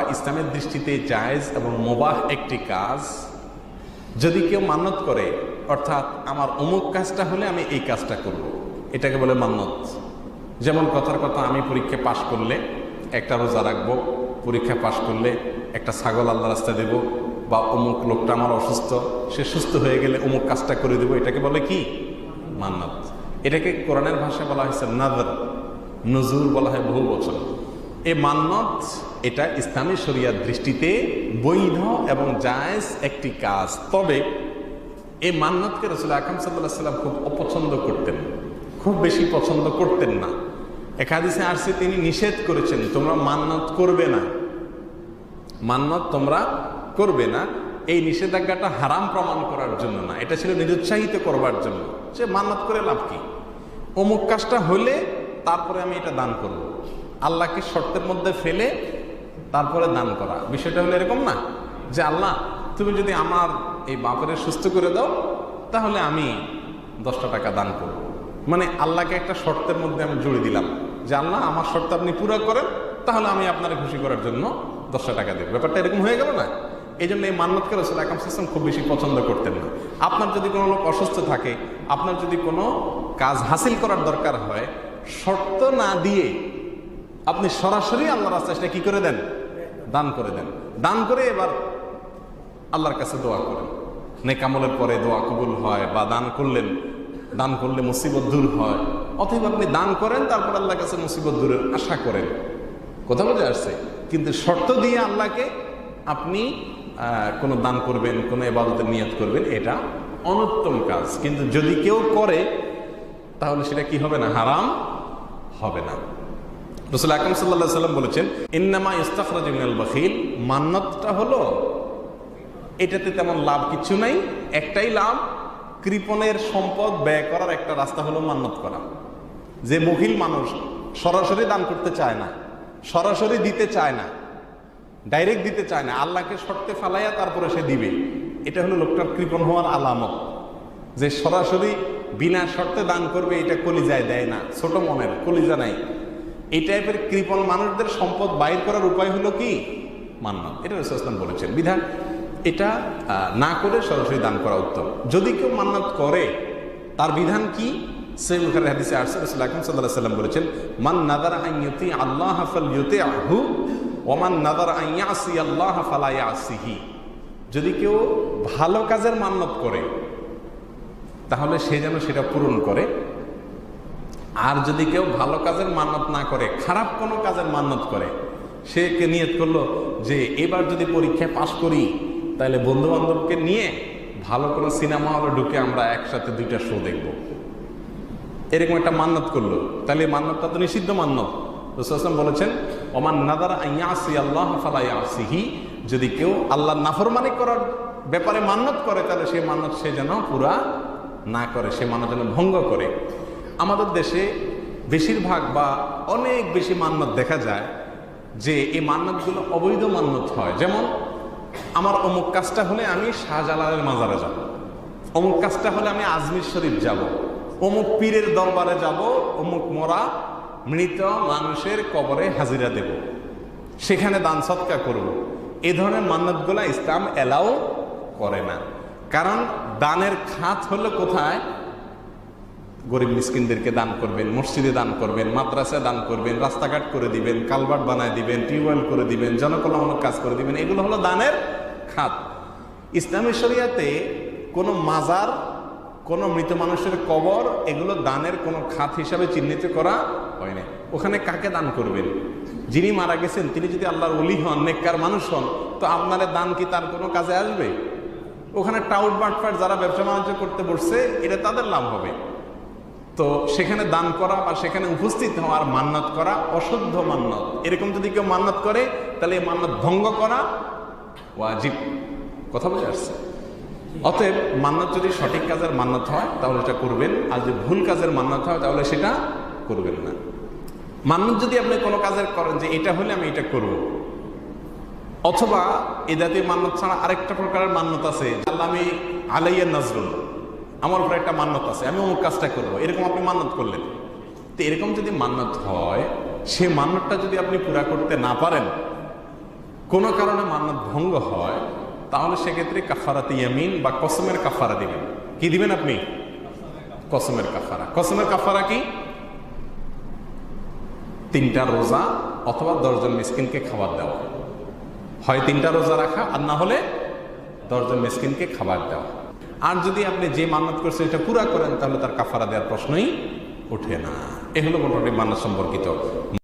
ইসলামের দৃষ্টিতে জায়েজ এবং মোবাহ একটি কাজ, যদি কেউ মান্নত করে, অর্থাৎ আমার অমুক কাজটা হলে আমি এই কাজটা করব। এটাকে বলে মান্নত। যেমন কথার কথা, আমি পরীক্ষা পাশ করলে একটা রোজা রাখব, পরীক্ষা পাশ করলে একটা ছাগল আল্লাহ রাস্তা দেব, বা অমুক লোকটা আমার অসুস্থ, সে সুস্থ হয়ে গেলে অমুক কাজটা করে দেবো, এটাকে বলে কি? মান্নত। এটাকে কোরআনের ভাষায় বলা হয়েছে নাদর। নজরুল বলা হয় বহু বচন। এ মান্নত, এটা ইসলামী শরিয়ার দৃষ্টিতে বৈধ এবং জায়েজ একটি কাজ। তবে এই মান্নতকে রসুল আকাম সাল্লাহ সাল্লাম খুব অপছন্দ করতেন। খুব বেশি পছন্দ করতেন না। একাদিসে আসছে, তিনি নিষেধ করেছেন, তোমরা মান্নত করবে না। মান্নত তোমরা করবে না। এই নিষেধাজ্ঞাটা হারাম প্রমাণ করার জন্য না। এটা ছিল নিরুৎসাহিত করবার জন্য। সে মান্নত করে লাভ কি? অমুক কাজটা হলে তারপরে আমি এটা দান করব। আল্লাহকে শর্তের মধ্যে ফেলে তারপরে দান করা। বিষয়টা হলো এরকম না যে, আল্লাহ, তুমি যদি আমার এই বাপের সুস্থ করে দাও, তাহলে আমি দশটা টাকা দান করব। মানে আল্লাহকে একটা শর্তের মধ্যে আমি জুড়ে দিলাম যে, আল্লাহ, আমার শর্ত আপনি পুরো করেন, তাহলে আমি আপনার খুশি করার জন্য দশটা টাকা দেব। ব্যাপারটা এরকম হয়ে গেল না? এই জন্য এই মান্নতকে রসুল আকাম সিস্টেম খুব বেশি পছন্দ করতেন না। আপনার যদি কোনো লোক অসুস্থ থাকে, আপনার যদি কোনো কাজ হাসিল করার দরকার হয়, শর্ত না দিয়ে আপনি সরাসরি আল্লাহর রাস্তায় কি করে দেন? দান করে দেন। দান করে এবার আল্লাহর কাছে দোয়া করেন। নেকামলের পরে দোয়া কবুল হয় বা দান করলেন, দান করলে মুসিবত দূর হয়। অথবা আপনি দান করেন, তারপর আল্লাহর কাছে মুসিবত দূরের আশা করেন। কথা বলতে আসছে? কিন্তু শর্ত দিয়ে আল্লাহকে আপনি কোনো দান করবেন, কোনো এবাদতের নিয়ত করবেন, এটা অনুত্তম কাজ। কিন্তু যদি কেউ করে, তাহলে সেটা কি হবে না? হারাম হবে না। রসুল আকরম সাল্লাহ সাল্লাম বলেছেন, ইন্নামা ইস্তাফরাজিনাল বখিল। মান্নতটা হলো, এটাতে তেমন লাভ কিছু নাই, একটাই লাভ, কৃপণের সম্পদ ব্যয় করার একটা রাস্তা হলো মান্নত করা। যে মহিল মানুষ সরাসরি দান করতে চায় না, সরাসরি দিতে চায় না, ডাইরেক্ট দিতে চায় না, আল্লাহকে শর্তে ফালাইয়া তারপরে সে দিবে, এটা হলো লোকটার কৃপণ হওয়ার আলামত। যে সরাসরি বিনা শর্তে দান করবে, এটা কলিজায় দেয় না, ছোট মনের, কলিজা নাই। এই টাইপের কৃপণ মানুষদের সম্পদ বাইর করার উপায় হলো কি? মান্নাত এটা রসুলাম বলেছেন। বিধান, এটা না করে সরাসরি দান করা উত্তম। যদি কেউ মান্নাত করে, তার বিধান কি? সাল্লাহ সাল্লাম বলেছেন, মান নাদার আল্লাহ ইউতে নাদার আল্লাহ যদি কেউ ভালো কাজের মান্নত করে, তাহলে সে যেন সেটা পূরণ করে। আর যদি কেউ ভালো কাজের মান্নত না করে, খারাপ কোনো কাজের মান্নত করে, সে কে নিয়ত করল যে এবার যদি পরীক্ষায় পাশ করি, তাহলে বন্ধু বান্ধবকে নিয়ে ভালো কোনো সিনেমা হলে ঢুকে আমরা একসাথে দুইটা শো দেখব। এরকম একটা মান্নত করল। তাহলে মান্নতটা তো নিষিদ্ধ মান্নত। বলেছেন, ওমান নাদার আইয়াসি আল্লাহ ফালাইয়াসিহি যদি কেউ আল্লাহ নাফরমানি করার ব্যাপারে মান্নত করে, তাহলে সেই মান্নত সে যেন পুরা না করে, সে মানত যেন ভঙ্গ করে। আমাদের দেশে বেশিরভাগ বা অনেক বেশি মান্নত দেখা যায় যে এই মান্নতগুলো অবৈধ মান্নত হয়। যেমন আমার অমুক কাজটা হলে আমি শাহজালালের মাজারে যাব, অমুক কাজটা হলে আমি আজমির শরীফ যাব, অমুক পীরের দরবারে যাব, অমুক মরা মৃত মানুষের কবরে হাজিরা দেব, সেখানে দান সৎকার করব। এ ধরনের মান্যতগুলা ইসলাম এলাও করে না। কারণ দানের খাত হলো কোথায়? গরিব মিসকিনদেরকে দান করবেন, মসজিদে দান করবেন, মাদ্রাসায় দান করবেন, রাস্তাঘাট করে দিবেন, কালভার্ট বানায় দিবেন, টিউবওয়েল করে দিবেন, জনকল্যাণমূলক কাজ করে দিবেন, এগুলো হলো দানের খাত। ইসলামী শরিয়াতে কোনো মাজার, কোনো মৃত মানুষের কবর, এগুলো দানের কোনো খাত হিসাবে চিহ্নিত করা হয় না ওখানে কাকে দান করবেন? যিনি মারা গেছেন, তিনি যদি আল্লাহর অলি হন, নেককার মানুষ হন, তো আপনার দান কি তার কোনো কাজে আসবে? ওখানে টাউট বাটফাট যারা ব্যবসা বাণিজ্য করতে বসছে, এটা তাদের লাভ হবে। তো সেখানে দান করা বা সেখানে উপস্থিত হওয়ার মান্নত করা অশুদ্ধ মান্নত। এরকম যদি কেউ মান্নত করে, তাহলে এই মান্নত ভঙ্গ করা ওয়াজিব। কথা বলে আসছে? অতএব মান্নত যদি সঠিক কাজের মান্নত হয়, তাহলে এটা করবেন। আর যদি ভুল কাজের মান্নত হয়, তাহলে সেটা করবেন না। মান্নত যদি আপনি কোনো কাজের করেন যে এটা হলে আমি এটা করব। অথবা এ জাতীয় মান্যত ছাড়া আরেকটা প্রকারের মান্যত আছে, আল্লাহ আমি আলাইয়া নজরুল আমার উপরে একটা মান্যত আছে, আমি অমুক কাজটা করব। এরকম আপনি মান্যত করলেন। তো এরকম যদি মান্যত হয়, সে মান্যতটা যদি আপনি পুরা করতে না পারেন, কোনো কারণে মান্নাত ভঙ্গ হয়, তাহলে সেক্ষেত্রে কাফারাতে ইয়ামিন বা কসমের কাফারা দিবেন। কি দিবেন আপনি? কসমের কাফারা। কসমের কাফারা কি? তিনটা রোজা অথবা দশজন মিসকিনকে খাবার দেওয়া। হয় তিনটা রোজা রাখা আর না হলে দশজন মিসকিনকে খাবার দেওয়া। আর যদি আপনি যে মানত করছেন এটা পুরা করেন, তাহলে তার কাফারা দেওয়ার প্রশ্নই ওঠে না। এগুলো মোটামুটি মানত সম্পর্কিত।